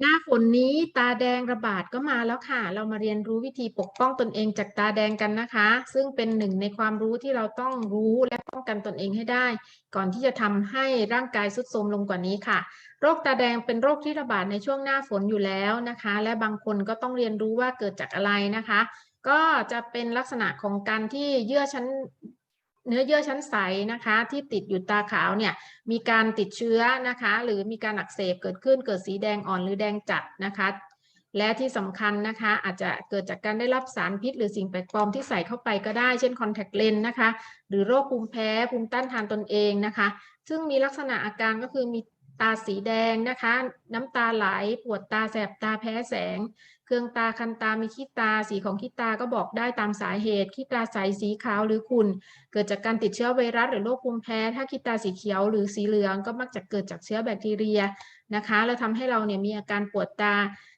หน้าฝนนี้ตาแดงระบาดก็มาแล้วค่ะ เรามาเรียนรู้วิธีปกป้องตนเองจากตาแดงกันนะคะ ซึ่งเป็นหนึ่งในความรู้ที่เราต้องรู้และป้องกันตนเองให้ได้ ก่อนที่จะทำให้ร่างกายทรุดโทรมลงกว่านี้ค่ะ โรคตาแดงเป็นโรคที่ระบาดในช่วงหน้าฝนอยู่แล้วนะคะ และบางคนก็ต้องเรียนรู้ว่าเกิดจากอะไรนะคะ ก็จะเป็นลักษณะของการที่เยื่อชั้น เนื้อเยื่อชั้นใสนะคะ ที่ติดอยู่ตาขาวเนี่ยมีการติดเชื้อนะคะ หรือมีการอักเสบเกิดขึ้นเกิดสีแดงอ่อนหรือแดงจัดนะคะ และที่สำคัญนะคะ อาจจะเกิดจากการได้รับสารพิษ หรือสิ่งแปลกปลอมที่ใส่เข้าไปก็ได้ เช่นคอนแทคเลนส์นะคะ หรือโรคภูมิแพ้ภูมิต้านทานตนเองนะคะ ซึ่งมีลักษณะอาการก็คือมีตาสีแดงนะคะ น้ำตาไหล ปวดตาแสบตาแพ้แสง เครืองตาคันตามีขี้ตาสีของขี้ตาก็บอกได้ตามสาเหตุขี้ตาใสสีขาวหรือขุ่นเกิดจากการติดเชื้อไวรัสหรือโรคภูมิแพ้ ถ้าขี้ตาสีเขียวหรือสีเหลืองก็มักจะเกิดจากเชื้อแบคทีเรียนะคะแล้วทำให้เราเนี่ยมีอาการปวดตา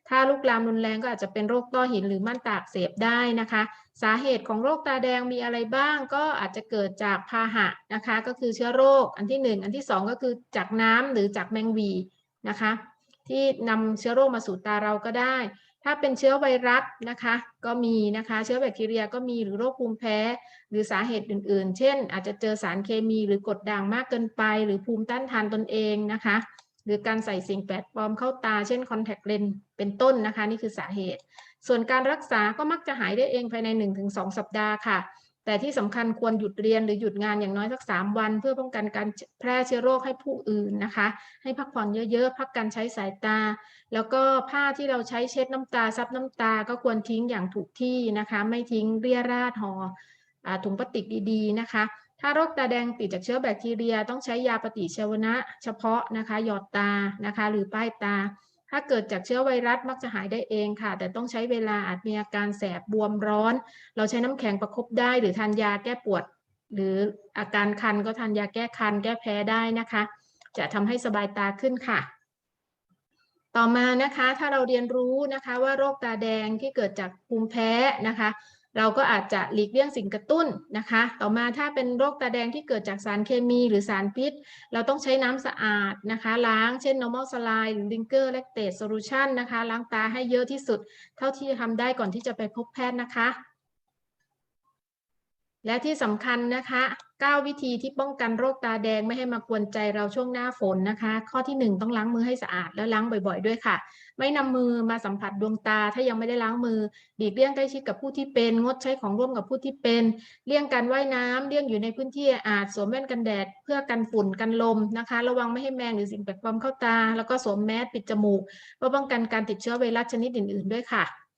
ถ้าลุกลามรุนแรงก็อาจจะเป็นโรคต้อหินหรือม่านตาอักเสบได้นะคะ สาเหตุของโรคตาแดงมีอะไรบ้างก็อาจจะเกิดจากพาหะนะคะ ก็คือเชื้อโรคอันที่หนึ่งอันที่สองก็คือจากน้ำหรือจากแมงวีนะคะ ที่นำเชื้อโรคมาสู่ตาเราก็ได้ ถ้าเป็นเชื้อไวรัสนะคะก็มีนะคะ เชื้อแบคทีเรียก็มีหรือโรคภูมิแพ้ หรือสาเหตุอื่น ๆ เช่น อาจจะเจอสารเคมีหรือกดด่างมากเกินไป หรือภูมิต้านทานตนเองนะคะ หรือการใส่สิ่งแปลกปลอมเข้าตา เช่นคอนแทคเลนส์เป็นต้นนะคะ นี่คือสาเหตุ ส่วนการรักษาก็มักจะหายได้เองภายใน 1-2 สัปดาห์ค่ะ แต่ที่สำคัญควรหยุดเรียนหรือหยุดงานอย่างน้อยสัก 3 วัน เพื่อป้องกันการแพร่เชื้อโรคให้ผู้อื่นนะคะ ให้พักผ่อนเยอะๆ พักการใช้สายตา แล้วก็ผ้าที่เราใช้เช็ดน้ำตาซับน้ำตา ก็ควรทิ้งอย่างถูกที่นะคะ ไม่ทิ้งเรี่ยราดห่ออ่าถุงพลาสติกดีๆนะคะ ถ้าโรคตาแดงติดจากเชื้อแบคทีเรีย ต้องใช้ยาปฏิชีวนะเฉพาะนะคะ หยอดตานะคะ หรือป้ายตา ถ้าเกิดจากเชื้อไวรัสมักจะหายได้เองค่ะ แต่ต้องใช้เวลาอาจมีอาการแสบบวมร้อน เราใช้น้ำแข็งประคบได้หรือทานยาแก้ปวด หรืออาการคันก็ทานยาแก้คันแก้แพ้ได้นะคะ จะทำให้สบายตาขึ้นค่ะ ต่อมานะคะถ้าเราเรียนรู้นะคะว่าโรคตาแดงที่เกิดจากภูมิแพ้นะคะ เราก็อาจจะหลีกเลี่ยงสิ่งกระตุ้นนะคะ ต่อมาถ้าเป็นโรคตาแดงที่เกิดจากสารเคมีหรือสารพิษ เราต้องใช้น้ำสะอาดนะคะ ล้างเช่น normal saline หรือ Linger lactate solution นะคะ ล้างตาให้เยอะที่สุด เท่าที่จะทำได้ก่อนที่จะไปพบแพทย์นะคะ และที่สำคัญนะคะ 9 วิธีที่ป้องกันโรคตาแดงไม่ให้มากวนใจเราช่วงหน้าฝนนะคะ ข้อที่ 1 ต้องล้างมือให้สะอาดแล้วล้างบ่อย ๆ ด้วยค่ะ ไม่นำมือมาสัมผัสดวงตา ถ้ายังไม่ได้ล้างมือหลีกเลี่ยงใกล้ชิดกับผู้ที่เป็น งดใช้ของร่วมกับผู้ที่เป็น เลี่ยงการว่ายน้ำเลี่ยงอยู่ในพื้นที่อาจสวมแว่นกันแดด เพื่อกันฝุ่นกันลมนะคะ ระวังไม่ให้แมงหรือสิ่งแปลกปลอมเข้าตา แล้วก็สวมแมสปิดจมูกเพื่อป้องกันการติดเชื้อไวรัสชนิดอื่น ๆ ด้วยค่ะ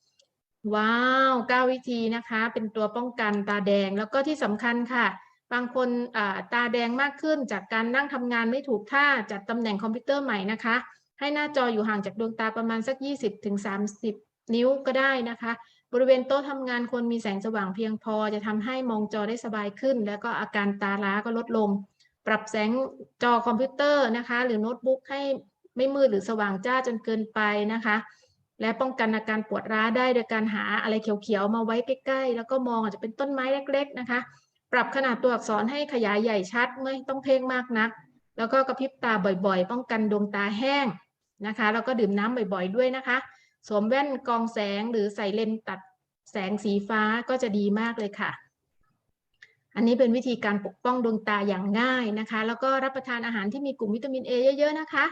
ว้าวเก้าวิธีนะคะ เป็นตัวป้องกันตาแดงแล้วก็ที่สำคัญค่ะ บางคนตาแดงมากขึ้นจากการนั่งทำงานไม่ถูกท่าจัดตำแหน่งคอมพิวเตอร์ใหม่นะคะ ให้หน้าจออยู่ห่างจากดวงตาประมาณสัก 20-30 นิ้วก็ได้นะคะ บริเวณโต๊ะทำงานควรมีแสงสว่างเพียงพอ จะทำให้มองจอได้สบายขึ้น แล้วก็อาการตาล้าก็ลดลง ปรับแสงจอคอมพิวเตอร์นะคะ หรือโน้ตบุ๊กให้ไม่มืดหรือสว่างจ้าจนเกินไปนะคะ และป้องกันอาการปวดร้าวได้โดยการหาอะไรเขียวๆมาไว้ใกล้ๆ แล้วก็มองอาจจะเป็นต้นไม้เล็ก ๆนะคะ ปรับขนาดตัวอักษรให้ขยายใหญ่ชัดไม่ต้องเพ่งมากนัก แล้วก็กระพริบตาบ่อยๆ ป้องกันดวงตาแห้งนะคะ แล้วก็ดื่มน้ำบ่อยๆด้วยนะคะ สวมแว่นกองแสงหรือใส่เลนส์ตัดแสงสีฟ้าก็จะดีมากเลยค่ะ อันนี้เป็นวิธีการปกป้องดวงตาอย่างง่ายนะคะ แล้วก็รับประทานอาหารที่มีกลุ่มวิตามิน A เยอะๆนะคะ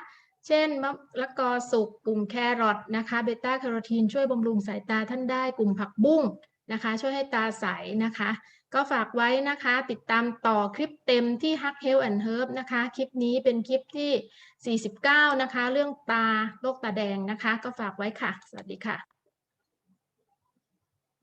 เช่นมะละกอสุกกลุ่มแครอทนะคะเบต้าแคโรทีนช่วยบำรุงสายตาท่านได้กลุ่มผักบุ้งนะคะ ช่วยให้ตาใสนะคะ ก็ฝากไว้นะคะ ติดตามต่อคลิปเต็มที่ Hug Health and Herb นะคะ คลิปนี้เป็นคลิปที่ 49 นะคะ เรื่องตาโรคตาแดงนะคะ ก็ฝากไว้ค่ะ สวัสดีค่ะ